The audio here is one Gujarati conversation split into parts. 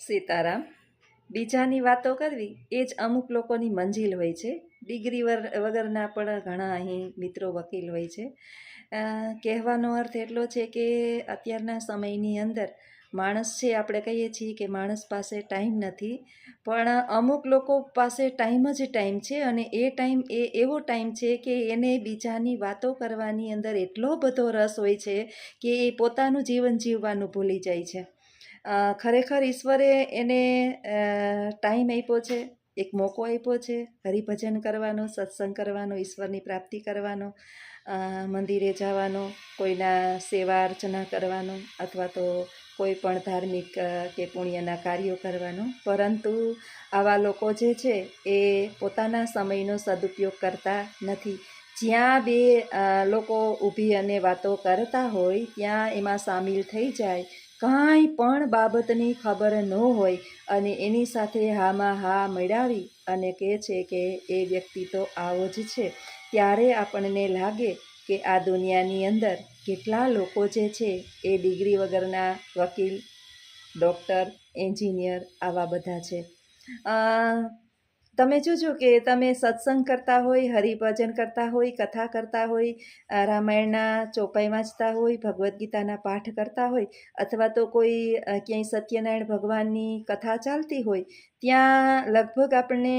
સીતારામ, બીજાની વાતો કરવી એ જ અમુક લોકોની મંજિલ હોય છે. ડિગ્રી વગરના પણ ઘણા અહીં મિત્રો વકીલ હોય છે. કહેવાનો અર્થ એટલો છે કે અત્યારના સમયની અંદર માણસ છે આપણે કહીએ છીએ કે માણસ પાસે ટાઈમ નથી, પણ અમુક લોકો પાસે ટાઈમ જ ટાઈમ છે અને એ ટાઈમ એ એવો ટાઈમ છે કે એને બીજાની વાતો કરવાની અંદર એટલો બધો રસ હોય છે કે એ પોતાનું જીવન જીવવાનું ભૂલી જાય છે. ખરેખર ઈશ્વરે એને ટાઈમ આપ્યો છે, એક મોકો આપ્યો છે, હરિભજન કરવાનો, સત્સંગ કરવાનો, ઈશ્વરની પ્રાપ્તિ કરવાનો મંદિરે જવાનો, કોઈના સેવા અર્ચના કરવાનો અથવા તો કોઈ પણ ધાર્મિક કે પુણ્યના કાર્યો કરવાનો. પરંતુ આવા લોકો જે છે એ પોતાના સમયનો સદુપયોગ કરતા નથી. જ્યાં બે લોકો ઊભી અને વાતો કરતા હોય, ત્યાં એમાં સામેલ થઈ જાય કાંઈ પણ બાબતની ખબર ન હોય અને એની સાથે હામાં હા મેળાવી અને કહે છે કે એ વ્યક્તિ તો આવો જ છે. ત્યારે આપણને લાગે કે આ દુનિયાની અંદર કેટલા લોકો જે છે એ ડિગ્રી વગરના વકીલ, ડૉક્ટર, એન્જિનિયર આવા બધા છે. તમે જોજો કે તમે સત્સંગ કરતા હોય, હરિભજન કરતા હોય, કથા કરતા હોય રામાયણના ચોપાઈ વાંચતા હોય, ભગવદ્ ગીતાના પાઠ કરતા હોય, અથવા તો કોઈ ક્યાંય સત્યનારાયણ ભગવાનની કથા ચાલતી હોય, ત્યાં લગભગ આપણને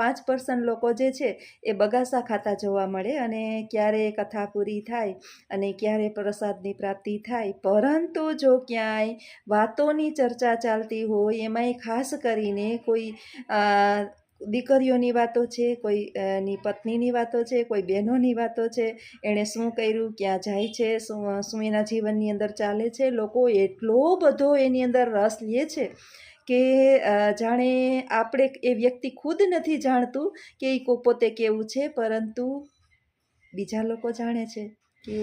પાંચ પર્સન્ટ લોકો જે છે એ બગાસા ખાતા જોવા મળે અને ક્યારે કથા પૂરી થાય અને ક્યારે પ્રસાદની પ્રાપ્તિ થાય. પરંતુ જો ક્યાંય વાતોની ચર્ચા ચાલતી હોય, એમાંય ખાસ કરીને કોઈ દીકરીઓની વાતો છે, કોઈ ની પત્નીની વાતો છે, કોઈ બહેનોની વાતો છે, એણે શું કર્યું, ક્યાં જાય છે, શું શું એના જીવનની અંદર ચાલે છે, લોકો એટલો બધો એની અંદર રસ લે છે કે જાણે આપણે એ વ્યક્તિ ખુદ નથી જાણતું કે એ પોતે કેવું છે, પરંતુ બીજા લોકો જાણે છે કે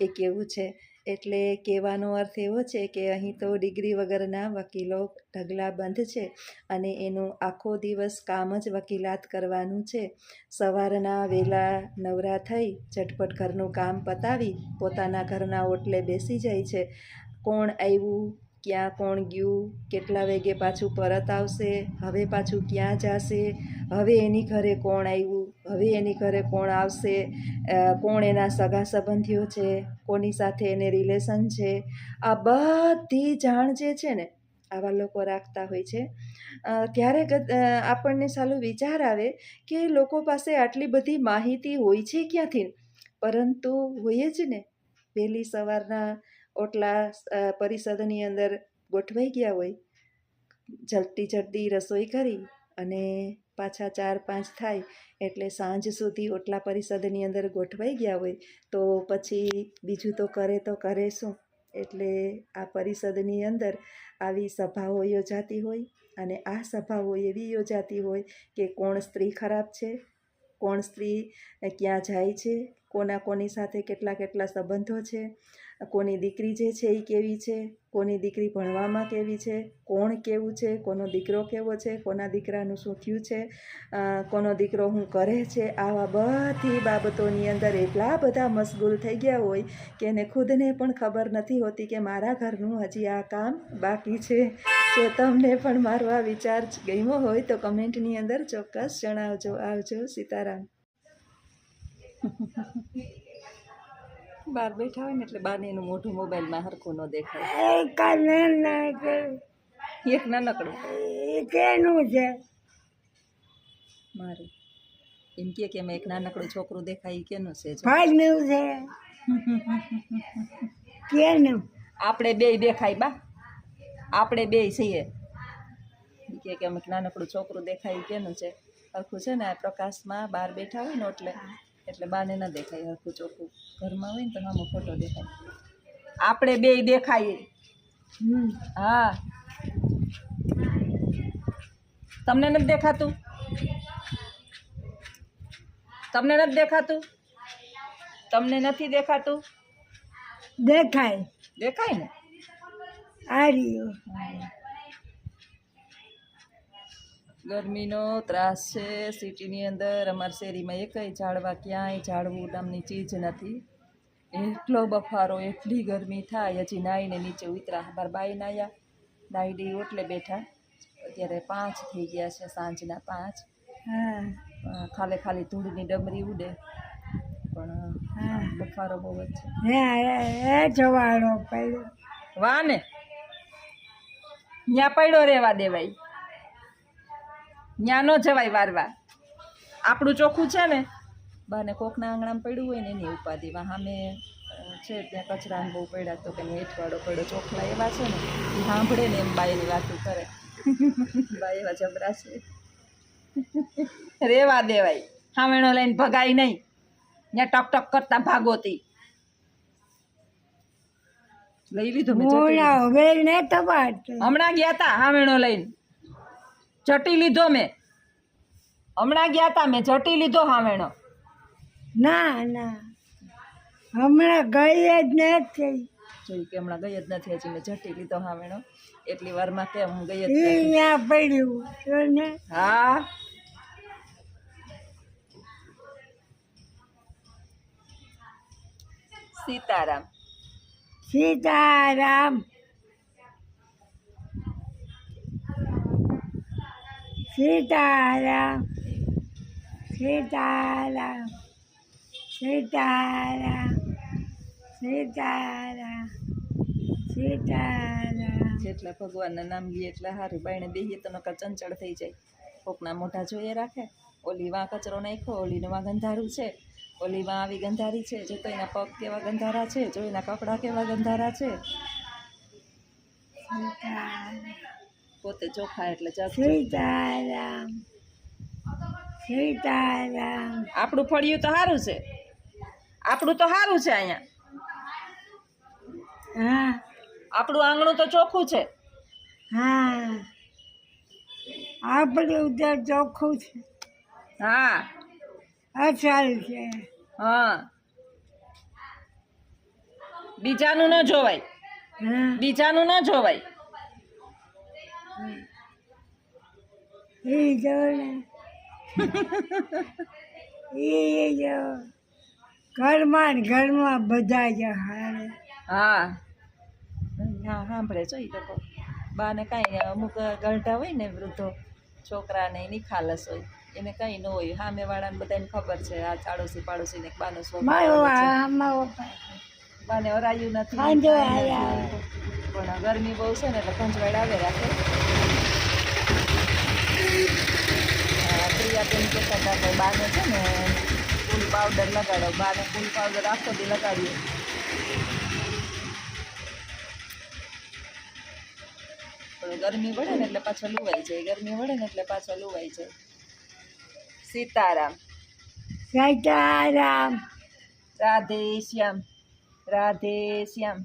એ કેવું છે. એટલે કહેવાનો અર્થ એવો છે કે અહીં તો ડિગ્રી વગરના વકીલો ઢગલા બંધ છે અને એનું આખો દિવસ કામ જ વકીલાત કરવાનું છે. સવારના વહેલા નવરા થઈ, ઝટપટ ઘરનું કામ પતાવી પોતાના ઘરના ઓટલે બેસી જાય છે. કોણ આવ્યું ક્યાં કોણ ગયું, કેટલા વાગે પાછું પરત આવશે, હવે પાછું ક્યાં જશે, હવે એની ઘરે કોણ આવ્યું હવે એની ઘરે કોણ આવશે કોણ એના સગા સંબંધીઓ છે, કોની સાથે એને રિલેશન છે, આ બધી જાણ જે છે ને, આવા લોકો રાખતા હોય છે. ત્યારે આપણને સાલું વિચાર આવે કે લોકો પાસે આટલી બધી માહિતી હોય છે ક્યાંથી? પરંતુ હોય જ ને, વહેલી સવારના ઓટલા પરિષદની અંદર ગોઠવાઈ ગયા હોય જલ્દી જલ્દી રસોઈ કરી અને પાછા ચાર પાંચ થાય એટલે સાંજ સુધી ઓટલા પરિષદની અંદર ગોઠવાઈ ગયા હોય, તો પછી બીજું તો કરે તો કરે શું? એટલે આ પરિષદની અંદર આવી સભાઓ યોજાતી હોય અને આ સભાઓ એવી યોજાતી હોય કે કોણ સ્ત્રી ખરાબ છે, કોણ સ્ત્રી ક્યાં જાય છે કોના કોની સાથે કેટલા કેટલા સંબંધો છે, કોની દીકરી જે છે એ કેવી છે, કોની દીકરી ભણવામાં કેવી છે, કોણ કેવું છે, કોનો દીકરો કેવો છે, કોના દીકરાનું શું થયું છે કોનો દીકરો હું કરે છે, આવા બધી બાબતોની અંદર એટલા બધા મશગુલ થઈ ગયા હોય કે એને ખુદને પણ ખબર નથી હોતી કે મારા ઘરનું હજી આ કામ બાકી છે. જો તમને પણ મારો આ વિચાર ગમ્યો હોય તો કમેન્ટની અંદર ચોક્કસ જણાવજો. આવજો સીતારામ. બહાર બેઠા હોય ને એટલે બાને એનું મોઢું મોબાઈલમાં હરખું ન દેખાય. એક નાનકડું. કેનું છે. મારું. એમ કે કે એક નાનકડું છોકરું દેખાય એ કેનું છે ભાઈનું છે. કેનું? આપણે બે દેખાય બા. આપણે બે છીએ. કે કે અમે નાનકડું છોકરું દેખાય કેનું છે? હરખું છે ને આ પ્રકાશમાં બહાર બેઠા હોય ને એટલે? એટલે બાને ન દેખાય હરખું ચોખ્ખું ઘરમાં હોય ને તો આમાં ફોટો દેખાય. આપણે બે દેખાય. હમ. હા. તમને નથી દેખાતું? તમને નથી દેખાતું? તમને નથી દેખાતું? દેખાય. દેખાય ને? આ રહ્યો. ગરમીનો ત્રાસ છે. સિટીની અંદર અમારા શેરીમાં એકય ઝાડવા ક્યાંય ઝાડવું નામની ચીજ નથી. એટલો બફારો એટલી ગરમી થાય. હજી નાહીને નીચે ઉતરા. મારા બાઈ નાયા. દાયડી ઓટલે બેઠા. અત્યારે પાંચ થઈ ગયા છે સાંજના પાંચ. હા. ખાલે ખાલી ધૂળની ડમરી ઉડે. પણ હા. બફારો બહુ જ છે. જવાળો પડ્યો. ને ત્યાં પડ્યો રહેવા દેવાય. ન્યા નો જવાય વારવા. આપણું ચોખ્ખું છે ને? બાને કોકના આંગણામાં પડ્યું હોય ને એની ઉપાધિ. વાહ સામે છે ત્યાં કચરાને બહુ પડ્યા તો કે હેઠવાડો પડ્યો. ચોખલા એવા છે ને એ સાંભળે ને એમ બાઈની વાતો કરે. બા એવા જબરા છે. રેવા દેવાય. સામેણો લઈને ભગાય નહીં. ત્યાં ટક ટક કરતા ભાગોતી લઈ લીધો હમણાં ગયા તા સામેણો લઈને. ચટી લીધો મેં હમણાં ગયા હતા મેં ચટી લીધો હામેણો ના ના. હમણાં ગઈ જ નથી. જોયું કે હમણાં ગઈ જ નથી હજી મેં ચટી લીધો હામેણો એટલી વારમાં કે હું ગઈ જ અહીંયા પડ્યું હા. સીતારામ. સીતારામ. સીતારામ સીતારામ સીતારામ સીતારામ સીતારામ જેટલા ભગવાનના નામ લઈએ એટલા સારું બાયણે બેહીએ તો નકર ચંચળ થઈ જાય. કોકના મોઢા જોઈએ રાખે. ઓલી વાં કચરો નાખ્યો ઓલીને વાં ગંધારું છે. ઓલી વાં આવી ગંધારી છે. જો તો એના પગ કેવા ગંધારા છે જો એના કપડાં કેવા ગંધારા છે. સીતારામ પોતે ચોખ્ખા એટલે સીતારામ સીતારામ. આપણું ફળિયું તો સારું છે. આપણું તો સારું છે અહીંયા. હા. આપણું આંગણું તો ચોખ્ખું છે. હા. આપણું તો ચોખ્ખું છે. હા. અસલ છે. હા. બીજાનું ન જોવાય. હા. બીજાનું ન જોવાય. એ જો ને એ જો ઘરમાં ને ઘરમાં બધા જ હારે. હા. હા સાંભળે જો ઈ લોકો. બાને કાંઈ અમુક ગલઢા હોય ને વૃદ્ધો છોકરાને એની ખાલસ હોય. એને કંઈ ન હોય. સામેવાળાને બધાને ખબર છે. આ ચાડોશી પાડોશીને બાનો છે. બાને હરાયું નથી. પણ ગરમી બહુ છે ને એટલે ખંજવાળ આવે રાખે. હા, પ્રિયાબેન કહેતા હતા કે બાને છે ને ફૂલ પાવડર લગાડો બાને ફૂલ પાવડર આખો દી લગાડીએ ગરમી વળે ને એટલે પાછો લુવાઈ જાય ગરમી વળે ને એટલે પાછો લુવાઈ જાય સીતારામ સીતારામ રાધે શ્યામ રાધે શ્યામ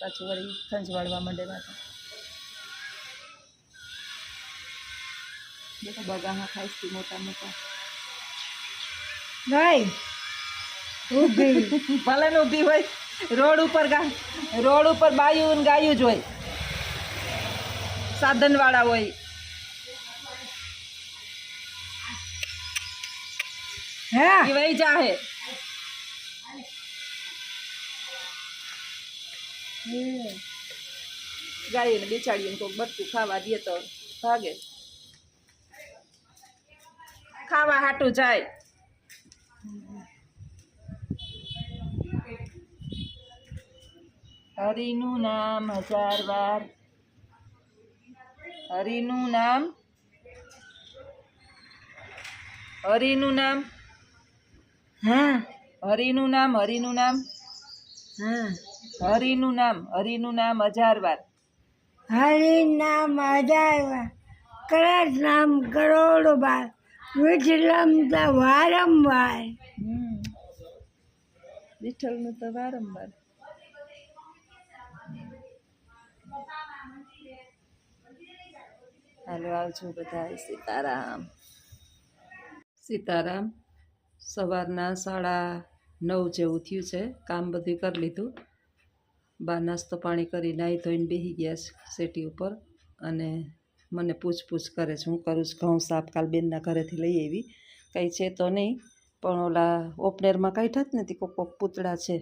પાછું વળી ખંજવાળવા માંડે માથે. દેખો બગાહા ખાઈશથી મોટા મોટા. ગઈ ઊભી ભલે ને ઊભી હોય. રોડ ઉપર ગા રોડ ઉપર બાયું ને ગાયું જ હોય. સાધનવાળા હોય. હે? એ વહી જાહે. ગાયું ને બેચાડીએ કોઈક બટકું ખાવા દે તો ભાગે. ખાવા હાટું જાય. હરિનું નામ હજાર વાર. હરિનું નામ? હરિનું નામ? હા હરિનું નામ હરિનું નામ? હા હરિનું નામ હરિનું નામ હજાર વાર. હરિ નામ હજાર કૃષ્ણ નામ કરોડ બાર તો વારંવાર. વિઠ્ઠલનું તો વારંવાર. હાલો, આવજો બધા સીતારામ. સીતારામ, સવારના સાડા નવ જેવું થયું છે. કામ બધું કરી લીધું. બહાર નાસ્તો પાણી કરી નાહી ધોઈને બેસી ગયા છે સેટી ઉપર. અને મને પૂછપૂછ કરે છે. હું કરું છું ઘઉં સાફ કાલ બેનના ઘરેથી લઈ આવી. કંઈ છે તો નહીં, પણ ઓલા ઓપનેરમાં કાઢ્યા જ નથી કોક કોક પૂતળા છે.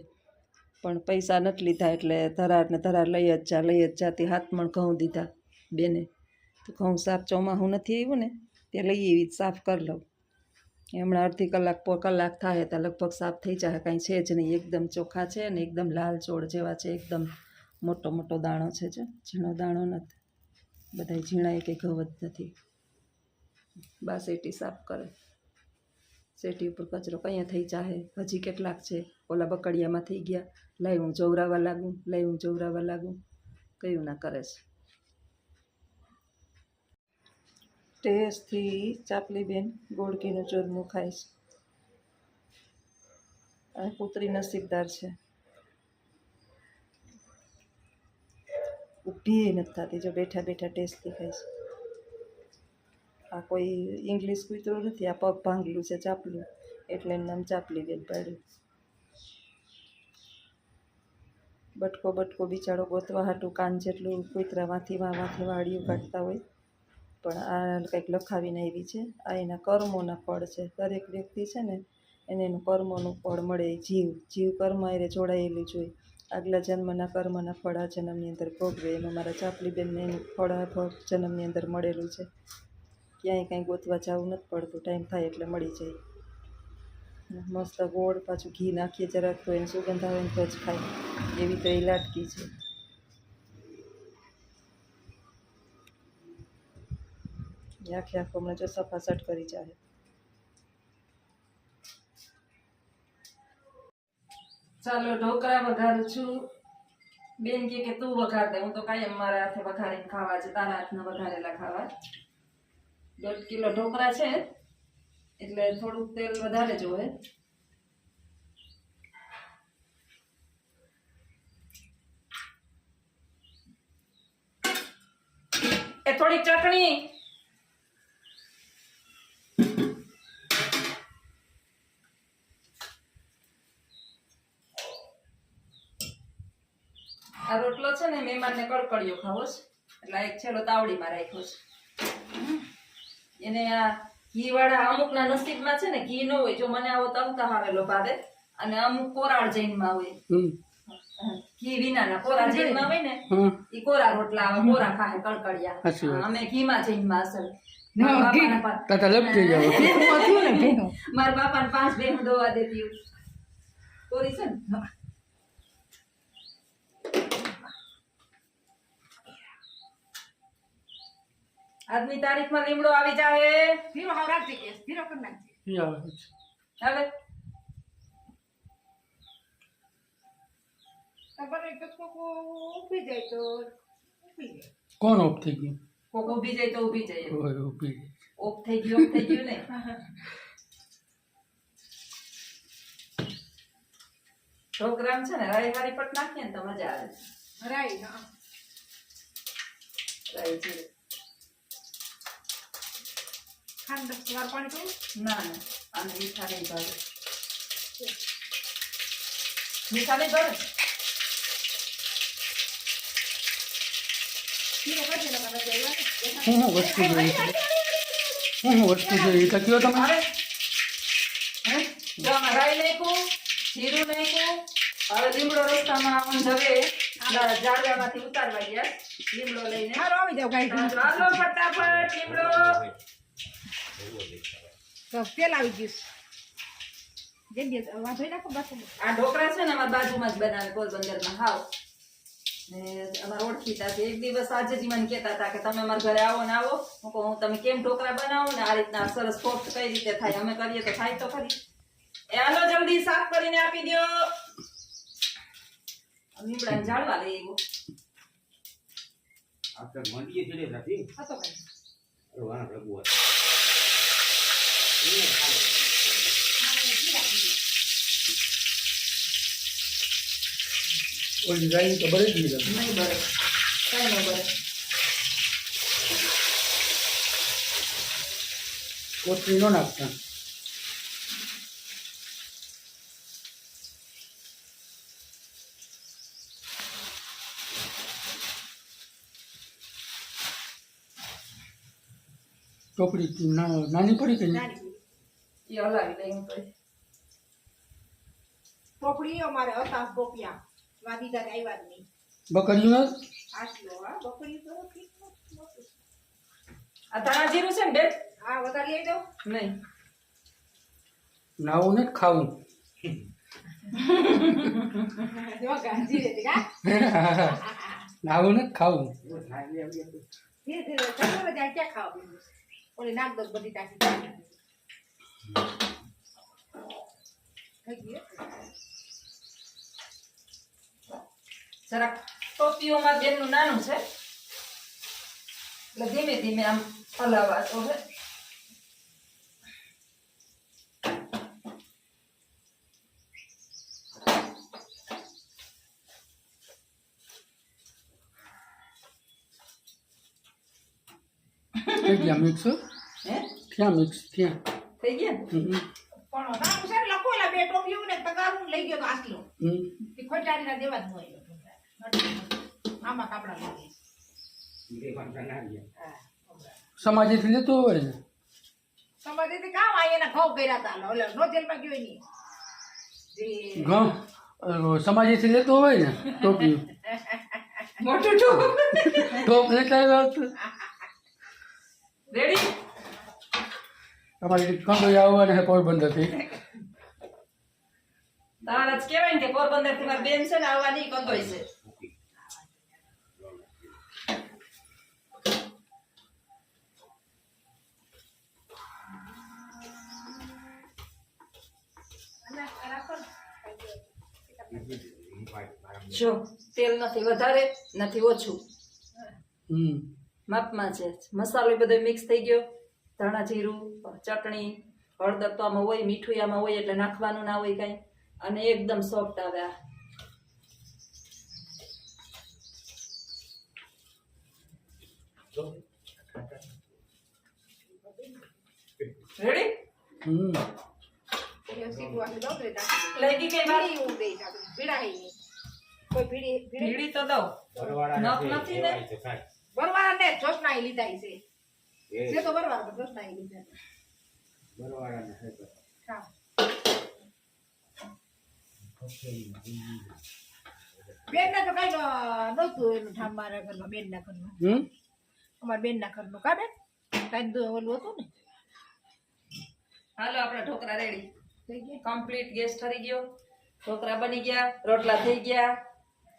પણ પૈસા નથી લીધા એટલે ધરાર ને ધરાર લઈ જ જા, લઈ જ જાતી હાથ મણ ઘઉં દીધા બેને. તો ઘઉં સાફ ચોમાહું નથી આવ્યું ને, તે લઈ આવી, સાફ કરી લઉં. હમણાં અડધી કલાક પો કલાક થાય તો લગભગ સાફ થઈ જાય કાંઈ છે જ નહીં. એકદમ ચોખ્ખા છે અને એકદમ લાલ ચોળ જેવા છે, એકદમ મોટો મોટો દાણો છે, જો. ઝીણો દાણો નથી. બધા ઝીણા કે ઘવત નથી. બા શેટી સાફ કરે. શેટી ઉપર કચરો કયા થઈ જાહે? હજી કેટલાક છે? ઓલા બકડિયામાં થઈ ગયા. લઈ હું જોવરાવા લાગું લઈ હું જોવરાવા લાગું. કયું ના કરે છે. ટેસ્ટથી ચાપલી બેન ગોળકીનું ચૂરમું ખાય છે. અને પુત્રી નસીબદાર છે. ઊભી નથી થતી, જો બેઠા બેઠા ટેસ્ટ દેખાય છે. આ કોઈ ઇંગ્લિશ કૂતરું નથી, આ પગ ભાંગલું છે, ચાપલું. એટલે એનું નામ ચાપલી બેન પાડ્યું. બટકો બટકો બિચારો ગોતવા હાટું કાન જેટલું કૂતરા વાંથી વાંથી વાળિયું કાઢતા હોય. પણ આ કંઈક લખાવીને આવી છે. આ એના કર્મોના ફળ છે. દરેક વ્યક્તિ છે ને, એને એનું કર્મોનું ફળ મળે એ જીવ. જીવ કર્મ એને જોડાયેલું જોઈએ આગલા જન્મના કર્મના ફળ આ જન્મની અંદર ભોગવે એમાં મારા ચાપલીબેનને એનું ફળ આ જન્મની અંદર મળેલું છે. ક્યાંય કાંઈ ગોતવા જવું નથી પડતું. ટાઈમ થાય એટલે મળી જાય. મસ્ત ગોળ પાછું ઘી નાખીએ જરાક તો એને સુગંધ આવે તો જ ખાય. એવી તો એ લાટકી છે. આખે આખો હમણાં જો સફાસટ કરી જાય ચાલો, ઢોકળા વઘારું છું. બેન કે, તું વઘાર દે. હું તો કાયમ મારા હાથે વઘારીને ખાવા છે, તારા હાથના વઘારેલા ખાવા. દોઢ કિલો ઢોકળા છે, એટલે થોડુંક તેલ વધારે જોવે. એ થોડી ચટણી આ રોટલો છે ને કડકડિયો ખાવો છે. એટલે એક છેલ્લો તાવડીમાં રાખ્યો છે. એને આ ઘી વાળા અમુકના નસીબમાં છે ને ઘી ન હોય જો મને આવો તમતા આવેલો ભાવે અને અમુક કોરાળ જૈનમાં હોય. ઘી વિનાના કોરા જૈનમાં હોય ને ઈ કોરા રોટલા આવે કોરા ખાય કડકડિયા અમે ઘીમાં જૈનમાં અસલ. મારા બાપાના પા- તાતા લપ થઈ જાવ મારા બાપાને પાંચ બેન દોવા દેતી. કોરી છે ને? આજની તારીખમાં લીમડો આવી જાય હવે કોણ ઓફ થઈ ગયું? કોક ઊભી જાય તો ઊભી જાય ઓય ઊભી. ઓફ થઈ ગયું ઓફ થઈ ગયું ને? ઢોકરામ છે ને રાઈ હારી પટ નાખીએ ને તો મજા આવે. રાઈ જીરું. ના ના. અને મીઠા નહીં ભાવે. મીઠા નહીં ભાવે હું હું વસ્તુ જોઈ છે? હું હું વસ્તુ જોઈ તો કયો તમે? રાઈ નાખ્યું જીરું નાખ્યું હવે લીમડો રસ્તામાં જવે ઝાડવામાંથી ઉતારવા ગયા. લીમડો લઈને હાલો ફટાફટ લીમડો. આ ઢોકળા છે ને અમારા બાજુમાં જ બનાવે પોરબંદરમાં હાવ. ને અમારા ઓળખીતા છે. એક દિવસ આજે જ મને કહેતા હતા કે તમે અમારા ઘરે આવો ને આવો. હું કહું હું તમે કેમ ઢોકળા બનાવો ને આ રીતના સરસ સોફ્ટ કઈ રીતે થાય? અમે કરીએ તો થાય તો ખરી. એ હાલો જલ્દી સાફ કરીને આપી દો લીમડાને જાળવા લઈ ગયો after મંડીએ ચડે નથી વાહ રઘુવર રાઈ તો બળી જ નહીં નહીં બરે. કઈ ન બરે. કોથળી ન નાખતા. ટોપડી નાની પડી કે નહીં? એ હલાવી દઈ હું તો પોપડી અમારે હતા ટોપિયા વાદી દાદા આવ્યા જ નહીં. બકરીયું આટલો હા બકરી તો ઠીક આ ધાણા જીરું છે ને બેન? હા વધારે લઈ દો નહીં. નાવું ને ખાવું. નાવું ને ખાવું. ધીરે ધીરે ખાવ ઓલી નાક દસ બધી ગઈ જરાક ટોપીઓમાં બેનનું નાનું છે. એટલે ધીમે ધીમે આમ હલાવાતો છે ક્યાં મિક્સ હે? ક્યાં મિક્સ ક્યાં? થઈ ગયા પણ નાનું છે ને લખો એલા બે ટોપીઓ ને તગારું લઈ ગયો તો આટલો. હમ. એ ખોટાડીના દેવા જ ન હોય આમાં કાપડા લાગે ના આવે. લેતો હોય ને? તમારે કામ આ એના ઘઉં કર્યા હતા ઓલે નો જેલમાં ગયો નહીં ઘઉં? લેતો હોય ને ટોપી મોટું ટોપ. ટોપ લેતા રેડી? તમારી કંડોઈ આવવાના છે પોરબંદરથી. તારા જ કહેવાય ને કે પોરબંદરથી મારી બેન છે ને આવવાની કંદોય છે. જો તેલ નથી વધારે નથી ઓછું. માપમાં છે. મસાલો બધો મિક્સ થઈ ગયો. ધાણા જીરું ચટણી હળદર તો આમાં હોય મીઠું આમાં હોય એટલે નાખવાનું ના હોય કાંઈ. અને એકદમ સોફ્ટ આવે આ. ભીડી તો દઉં. નખ નથી ને? છે ને જોશના એ લીધા છે. એ તો બરવાળા. હા બેન ના તો કઈ નહોતું એનું ઠામ મારા ઘરમાં બેન ના ઘરમાં હમ અમારા બેન ના ઘરનું કા બેન કઈ તો ઓલું હતું ને હાલો આપણા ઢોકળા રેડી થઈ ગયા કમ્પ્લીટ ગેસ ઠરી ગયો ઢોકળા બની ગયા રોટલા થઈ ગયા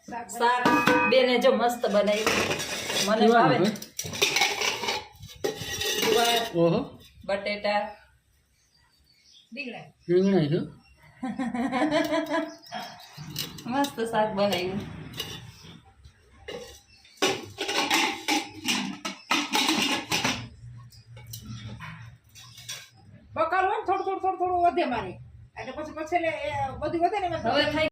શાક શાક બેને જો મસ્ત બનાવ્યું મને ભાવે કેવાનું જુવાર ઓહો બટેટા રીંગણા રીંગણા છે મસ્ત શાક બનાવ્યું બકાલું હોય ને થોડું થોડું થોડું થોડું વધે મારે એટલે પછી પછી એટલે એ બધું વધે ને એમાં હવે થઈ